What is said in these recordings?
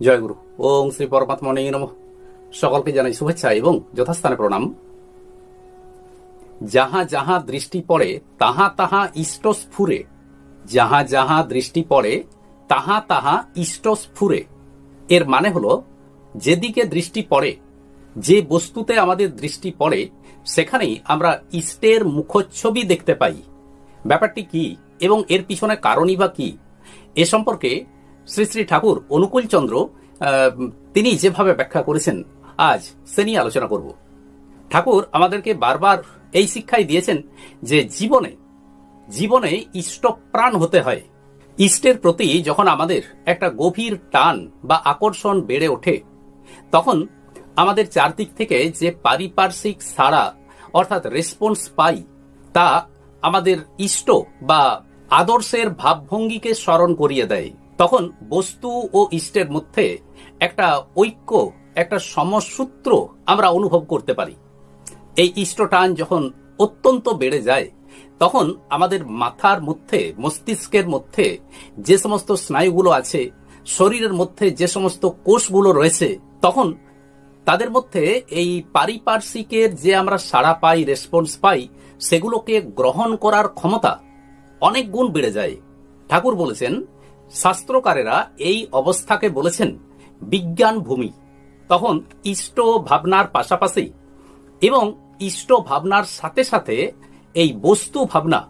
জয়গুরু ওং শ্রী পরমাত্মনে নম। সকলকে জানাই শুভেচ্ছা এবং যথাস্থানে প্রণাম। যাহা যাহা দৃষ্টি পড়ে, তাহা তাহা ইষ্ট স্ফুরে যাহা যাহা দৃষ্টি পড়ে, তাহা তাহা ইষ্ট স্ফুরে এর মানে হলো, যেদিকে দৃষ্টি পড়ে, যে বস্তুতে আমাদের দৃষ্টি পড়ে, সেখানেই আমরা ইষ্টের মুখচ্ছবি দেখতে পাই। ব্যাপারটি কি এবং এর পিছনে কারণই বা কি, এ সম্পর্কে শ্রী শ্রী ঠাকুর অনুকূল চন্দ্র তিনি যেভাবে ব্যাখ্যা করেছেন, আজ সে নিয়ে আলোচনা করব। ঠাকুর আমাদেরকে বারবার এই শিক্ষাই দিয়েছেন যে জীবনে জীবনে ইষ্টপ্রাণ হতে হয়। ইষ্টের প্রতি যখন আমাদের একটা গভীর টান বা আকর্ষণ বেড়ে ওঠে, তখন আমাদের চারদিক থেকে যে পারিপার্শ্বিক সাড়া, অর্থাৎ রেসপন্স পাই, তা আমাদের ইষ্ট বা আদর্শের ভাবভঙ্গিকে স্মরণ করিয়ে দেয়। তখন বস্তু ও ইষ্টের মধ্যে একটা ঐক্য, একটা সমসূত্র আমরা অনুভব করতে পারি। এই ইষ্ট টান যখন অত্যন্ত বেড়ে যায়, তখন আমাদের মাথার মধ্যে, মস্তিষ্কের মধ্যে যে সমস্ত স্নায়ুগুলো আছে, শরীরের মধ্যে যে সমস্ত কোষগুলো রয়েছে, তখন তাদের মধ্যে এই পারিপার্শ্বিকের যে আমরা সাড়া পাই, রেসপন্স পাই, সেগুলোকে গ্রহণ করার ক্ষমতা অনেক গুণ বেড়ে যায়। ঠাকুর বলেছেন শাস্ত্রকারেরা এই অবস্থাকে বলেছেন বিজ্ঞান ভূমি। তখন ইষ্ট ভাবনার পাশাপাশি এবং ইষ্ট ভাবনার সাথে সাথে এই বস্তু ভাবনা,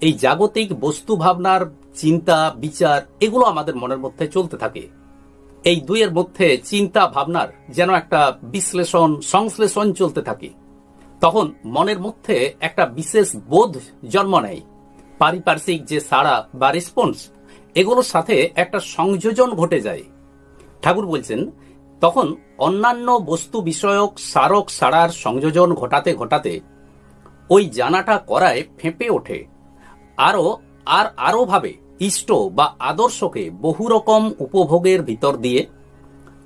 এই জাগতিক বস্তু ভাবনার চিন্তা, বিচার, এগুলো আমাদের মনের মধ্যে চলতে থাকে। এই দুইয়ের মধ্যে চিন্তা ভাবনার যেন একটা বিশ্লেষণ, সংশ্লেষণ চলতে থাকে। তখন মনের মধ্যে একটা বিশেষ বোধ জন্ম নেয়। পারিপার্শ্বিক যে সাড়া বা রেসপন্স এগুলোর সাথে একটা সংযোজন ঘটে যায়। ঠাকুর বলছেন, তখন অন্যান্য বস্তু বিষয়ক সারক সাড়ার সংযোজন ঘটাতে ঘটাতে ওই জানাটা করায় ফেঁপে ওঠে। আরও আর আরও ভাবে ইষ্ট বা আদর্শকে বহু রকম উপভোগের ভিতর দিয়ে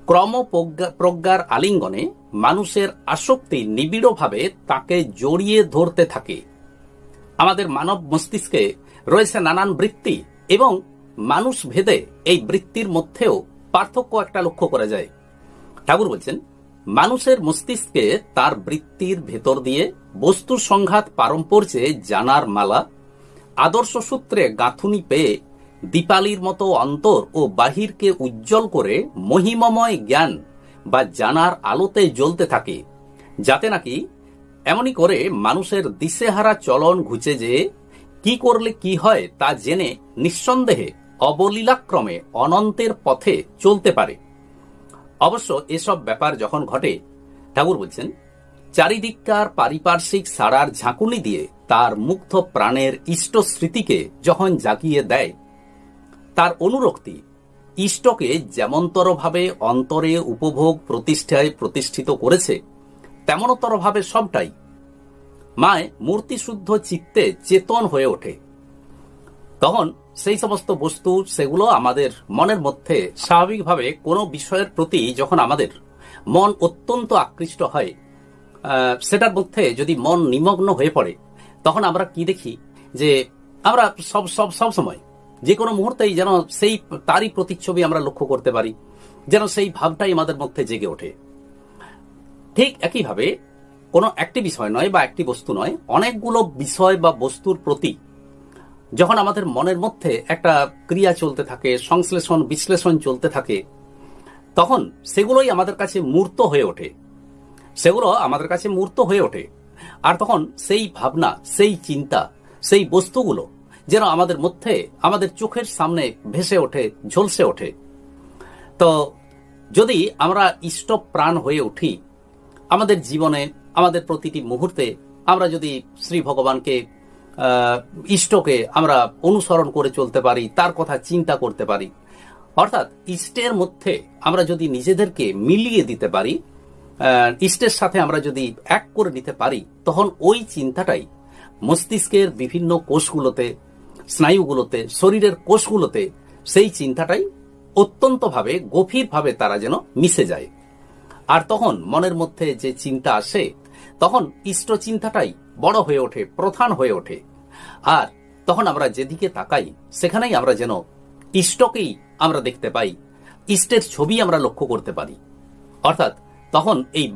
ক্রম প্রজ্ঞা- প্রজ্ঞার আলিঙ্গনে মানুষের আসক্তি নিবিড়ভাবে তাকে জড়িয়ে ধরতে থাকে। আমাদের মানব মস্তিষ্কে রয়েছে নানান বৃত্তি এবং মানুষ ভেদে এই বৃত্তির মধ্যেও পার্থক্য একটা লক্ষ্য করা যায়। ঠাকুর বলছেন, মানুষের মস্তিষ্কে তার বৃত্তির ভেতর দিয়ে বস্তু সংঘাত পারম্পর্যে জানার মালা, আদর্শ সূত্রে গাঁথুনি পেয়ে দীপালির মতো অন্তর ও বাহিরকে উজ্জ্বল করে মহিমময় জ্ঞান বা জানার আলোতে জ্বলতে থাকে, যাতে নাকি এমনই করে মানুষের দিশেহারা চলন ঘুচে যেয়ে কি করলে কি হয় তা জেনে নিঃসন্দেহে অবলীলাক্রমে অনন্তের পথে চলতে পারে। অবশ্য এসব ব্যাপার যখন ঘটে, ঠাকুর বলছেন, চারিদিককার পারিপার্শ্বিক সাড়ার ঝাঁকুনি দিয়ে তার মুগ্ধ প্রাণের ইষ্ট স্মৃতিকে যখন জাগিয়ে দেয়, তার অনুরক্তি ইষ্টকে যেমনতরভাবে অন্তরে উপভোগ প্রতিষ্ঠায় প্রতিষ্ঠিত করেছে, তেমনতরভাবে সবটাই মায় মূর্তিশুদ্ধ চিত্তে চেতন হয়ে ওঠে। তখন সেই সমস্ত বস্তু সেগুলো আমাদের মনের মধ্যে স্বাভাবিকভাবে কোনো বিষয়ের প্রতি যখন আমাদের মন অত্যন্ত আকৃষ্ট হয় সেটার মধ্যে যদি মন নিমগ্ন হয়ে পড়ে, তখন আমরা কি দেখি? যে আমরা সব সব সব সময় যে কোনো মুহূর্তেই যেন সেই তারই প্রতিচ্ছবি আমরা লক্ষ্য করতে পারি, যেন সেই ভাবটাই আমাদের মধ্যে জেগে ওঠে। ঠিক একইভাবে কোনো একটি বিষয় নয় বা একটি বস্তু নয়, অনেকগুলো বিষয় বা বস্তুর প্রতি যখন আমাদের মনের মধ্যে একটা ক্রিয়া চলতে থাকে, সংশ্লেষণ, বিশ্লেষণ চলতে থাকে, তখন সেগুলোই আমাদের কাছে মূর্ত হয়ে ওঠে। সেগুলো আমাদের কাছে মূর্ত হয়ে ওঠে। আর তখন সেই ভাবনা, সেই চিন্তা, সেই বস্তুগুলো যেন আমাদের মধ্যে, আমাদের চোখের সামনে ভেসে ওঠে, ঝলসে ওঠে। তো যদি আমরা ইষ্ট প্রাণ হয়ে উঠি, আমাদের জীবনে, আমাদের প্রতিটি মুহূর্তে, আমরা যদি শ্রী ভগবানকে ইষ্টকে আমরা অনুসরণ করে চলতে পারি, তার কথা চিন্তা করতে পারি। অর্থাৎ ইষ্টের মধ্যে আমরা যদি নিজেদেরকে মিলিয়ে দিতে পারি ইষ্টের সাথে আমরা যদি এক করে নিতে পারি, তখন ওই চিন্তাটাই মস্তিষ্কের বিভিন্ন কোষগুলোতে, স্নায়ুগুলোতে, শরীরের কোষগুলোতে, সেই চিন্তাটাই অত্যন্তভাবে, গভীরভাবে তারা যেন মিশে যায়। আর তখন মনের মধ্যে যে চিন্তা আসে, তখন ইষ্ট চিন্তাটাই বড় হয়ে ওঠে, প্রধান হয়ে ওঠে। আর তখন আমরা যেদিকে তাকাই, সেখানেই আমরা যেন ইষ্টকেই আমরা দেখতে পাই, ইষ্টের ছবি আমরা লক্ষ্য করতে পারি। অর্থাৎ তখন এই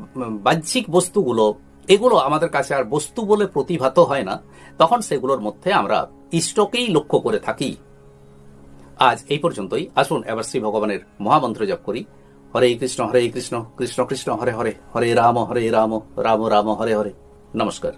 বাহ্যিক বস্তুগুলো, এগুলো আমাদের কাছে আর বস্তু বলে প্রতিভাত হয় না, তখন সেগুলোর মধ্যে আমরা ইষ্টকেই লক্ষ্য করে থাকি। আজ এই পর্যন্তই। আসুন এবার শ্রী ভগবানের মহামন্ত্র জপ করি। হরে কৃষ্ণ হরে কৃষ্ণ কৃষ্ণ কৃষ্ণ, হরে হরে হরে রাম হরে রাম রাম রাম, হরে হরে। নমস্কার।